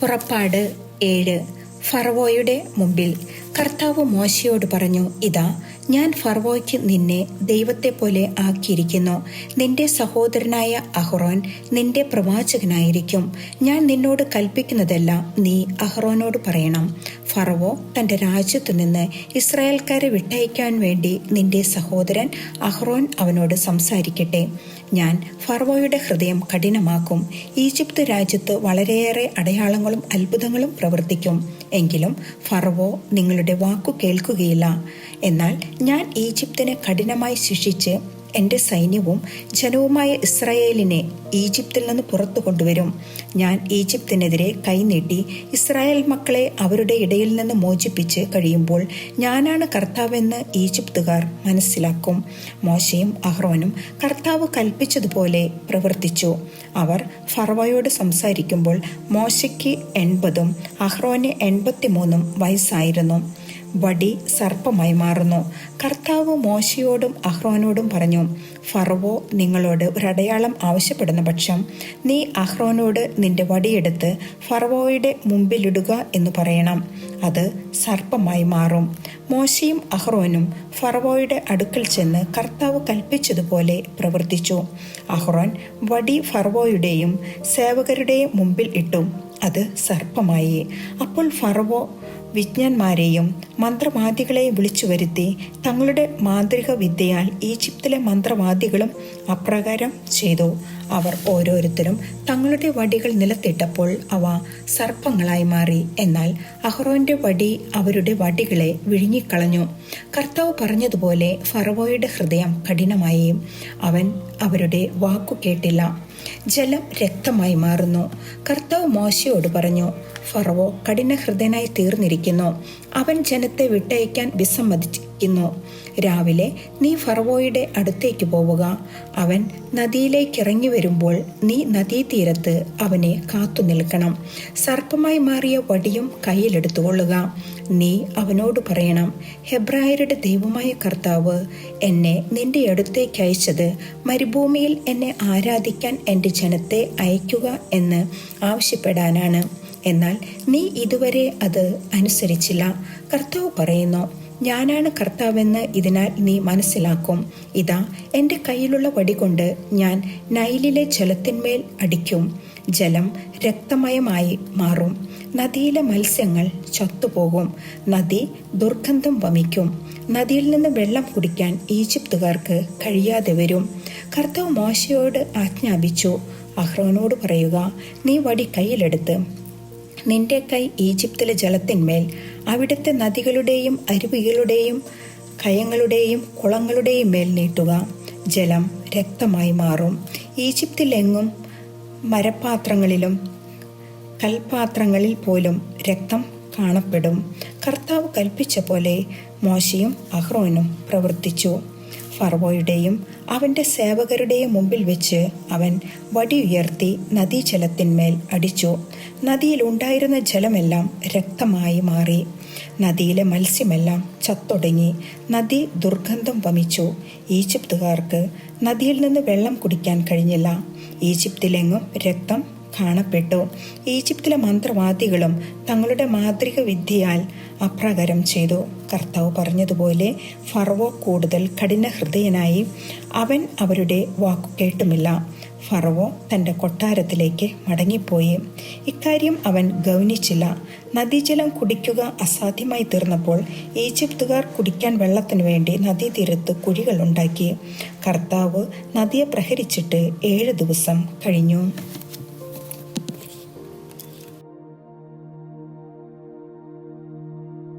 പുറപ്പാട് ഏഴ് ഫറവോയുടെ മുമ്പിൽ കർത്താവ് മോശയോട് പറഞ്ഞു ഇതാ ഞാൻ ഫർവോയ്ക്ക് നിന്നെ ദൈവത്തെ പോലെ ആക്കിയിരിക്കുന്നു. നിന്റെ സഹോദരനായ അഹ്റോൻ നിന്റെ പ്രവാചകനായിരിക്കും. ഞാൻ നിന്നോട് കൽപ്പിക്കുന്നതെല്ലാം നീ അഹ്റോനോട് പറയണം. ഫറവോ തന്റെ രാജ്യത്തു നിന്ന് ഇസ്രായേൽക്കാരെ വിട്ടയക്കാൻ വേണ്ടി നിന്റെ സഹോദരൻ അഹ്റോൻ അവനോട് സംസാരിക്കട്ടെ. ഞാൻ ഫർവോയുടെ ഹൃദയം കഠിനമാക്കും. ഈജിപ്ത് രാജ്യത്ത് വളരെയേറെ അടയാളങ്ങളും അത്ഭുതങ്ങളും പ്രവർത്തിക്കും. എങ്കിലും ഫറവോ നിങ്ങളുടെ വാക്കു കേൾക്കുകയില്ല. എന്നാൽ ഞാൻ ഈജിപ്തിനെ കഠിനമായി ശിക്ഷിച്ച് എന്റെ സൈന്യവും ജനവുമായ ഇസ്രായേലിനെ ഈജിപ്തിൽ നിന്ന് പുറത്തു കൊണ്ടുവരും. ഞാൻ ഈജിപ്തിനെതിരെ കൈനീട്ടി ഇസ്രായേൽ മക്കളെ അവരുടെ ഇടയിൽ നിന്ന് മോചിപ്പിച്ച് കഴിയുമ്പോൾ ഞാനാണ് കർത്താവെന്ന് ഈജിപ്തുകാർ മനസ്സിലാക്കും. മോശയും അഹ്റോനും കർത്താവ് കൽപ്പിച്ചതുപോലെ പ്രവർത്തിച്ചു. അവർ ഫറവയോട് സംസാരിക്കുമ്പോൾ മോശയ്ക്ക് എൺപതും അഹ്റോന് എൺപത്തിമൂന്നും വയസ്സായിരുന്നു. വടി സർപ്പമായി മാറുന്നു. കർത്താവ് മോശയോടും അഹ്റോനോടും പറഞ്ഞു ഫറവോ നിങ്ങളോട് ഒരടയാളം ആവശ്യപ്പെടുന്ന പക്ഷം നീ അഹ്റോനോട് നിന്റെ വടിയെടുത്ത് ഫറവോയുടെ മുമ്പിലിടുക എന്ന് പറയണം. അത് സർപ്പമായി മാറും. മോശയും അഹ്റോനും ഫറവോയുടെ അടുക്കൽ ചെന്ന് കർത്താവ് കൽപ്പിച്ചതുപോലെ പ്രവർത്തിച്ചു. അഹ്റോൻ വടി ഫറവോയുടെയും സേവകരുടെയും മുമ്പിൽ ഇട്ടു. അത് സർപ്പമായി. അപ്പോൾ ഫറവോ വിജ്ഞന്മാരെയും മന്ത്രവാദികളെയും വിളിച്ചു വരുത്തി തങ്ങളുടെ മാന്ത്രിക വിദ്യയാൽ ഈജിപ്തിലെ മന്ത്രവാദികളും അപ്രകാരം ചെയ്തു. അവർ ഓരോരുത്തരും തങ്ങളുടെ വടികൾ നിലത്തിട്ടപ്പോൾ അവ സർപ്പങ്ങളായി മാറി. എന്നാൽ അഹ്റോന്റെ വടി അവരുടെ വടികളെ വിഴുങ്ങിക്കളഞ്ഞു. കർത്താവ് പറഞ്ഞതുപോലെ ഫറവോയുടെ ഹൃദയം കഠിനമായി. അവൻ അവരുടെ വാക്കു കേട്ടില്ല. ജലം രക്തമായി മാറുന്നു. കർത്താവ് മോശയോട് പറഞ്ഞു ഫറവോ കഠിനഹൃദയനായി തീർന്നിരിക്കുന്നു. അവൻ ജനത്തെ വിട്ടയക്കാൻ വിസമ്മതിക്കുന്നു രാവിലെ നീ ഫറവോയുടെ അടുത്തേക്ക് പോവുക. അവൻ നദിയിലേക്ക് ഇറങ്ങി വരുമ്പോൾ നീ നദീതീരത്ത് അവനെ കാത്തു നിൽക്കണം. സർപ്പമായി മാറിയ വടിയും കയ്യിലെടുത്തുകൊള്ളുക നീ അവനോട് പറയണം ഹെബ്രായരുടെ ദൈവമായ കർത്താവ് എന്നെ നിന്റെ അടുത്തേക്ക് അയച്ചത് മരുഭൂമിയിൽ എന്നെ ആരാധിക്കാൻ എന്റെ ജനത്തെ അയക്കുക എന്ന് ആവശ്യപ്പെടാനാണ്. എന്നാൽ നീ ഇതുവരെ അത് അനുസരിച്ചില്ല. കർത്താവ് പറയുന്നു ഞാനാണ് കർത്താവെന്ന് ഇതിനാൽ നീ മനസ്സിലാക്കും. ഇതാ എന്റെ കയ്യിലുള്ള വടി കൊണ്ട് ഞാൻ നൈലിലെ ജലത്തിന്മേൽ അടിക്കും. ജലം രക്തമയമായി മാറും. നദിയിലെ മത്സ്യങ്ങൾ ചത്തുപോകും. നദി ദുർഗന്ധം വമിക്കും. നദിയിൽ നിന്ന് വെള്ളം കുടിക്കാൻ ഈജിപ്തുകാർക്ക് കഴിയാതെ വരും. കർത്താവ് മോശയോട് ആജ്ഞാപിച്ചു. അഹ്റോനോട് പറയുക നീ വടി കയ്യിലെടുത്ത് നിന്റെ കൈ ഈജിപ്തിലെ ജലത്തിന്മേൽ അവിടുത്തെ നദികളുടെയും അരുവികളുടെയും കയങ്ങളുടെയും കുളങ്ങളുടെയും മേൽ നീട്ടുക. ജലം രക്തമായി മാറും. ഈജിപ്തിലെങ്ങും മരപാത്രങ്ങളിലും കൽപാത്രങ്ങളിൽ പോലും രക്തം കാണപ്പെടും. കർത്താവ് കൽപ്പിച്ച പോലെ മോശയും അഹ്റോനും പ്രവർത്തിച്ചു. ഫർവോയുടെയും അവന്റെ സേവകരുടെയും മുമ്പിൽ വെച്ച് അവൻ വടി ഉയർത്തി നദീജലത്തിന്മേൽ അടിച്ചു. നദിയിൽ ഉണ്ടായിരുന്ന ജലമെല്ലാം രക്തമായി മാറി. നദിയിലെ മത്സ്യമെല്ലാം ചത്തൊടങ്ങി. നദി ദുർഗന്ധം വമിച്ചു. ഈജിപ്തുകാർക്ക് നദിയിൽ നിന്ന് വെള്ളം കുടിക്കാൻ കഴിഞ്ഞില്ല. ഈജിപ്തിലെങ്ങും രക്തം കാണപ്പെട്ടു. ഈജിപ്തിലെ മന്ത്രവാദികളും തങ്ങളുടെ മാന്ത്രിക വിദ്യയാൽ അപ്രകാരം ചെയ്തു. കർത്താവ് പറഞ്ഞതുപോലെ ഫറവോ കൂടുതൽ കഠിന ഹൃദയനായി അവൻ അവരുടെ വാക്കു കേട്ടുമില്ല. ഫറവോ തന്റെ കൊട്ടാരത്തിലേക്ക് മടങ്ങിപ്പോയി. ഇക്കാര്യം അവൻ ഗൗനിച്ചില്ല. നദീജലം കുടിക്കുക അസാധ്യമായി തീർന്നപ്പോൾ ഈജിപ്തുകാർ കുടിക്കാൻ വെള്ളത്തിനു വേണ്ടി നദീതീരത്ത് കുഴികൾ ഉണ്ടാക്കി കർത്താവ് നദിയെ പ്രഹരിച്ചിട്ട് ഏഴ് ദിവസം കഴിഞ്ഞു.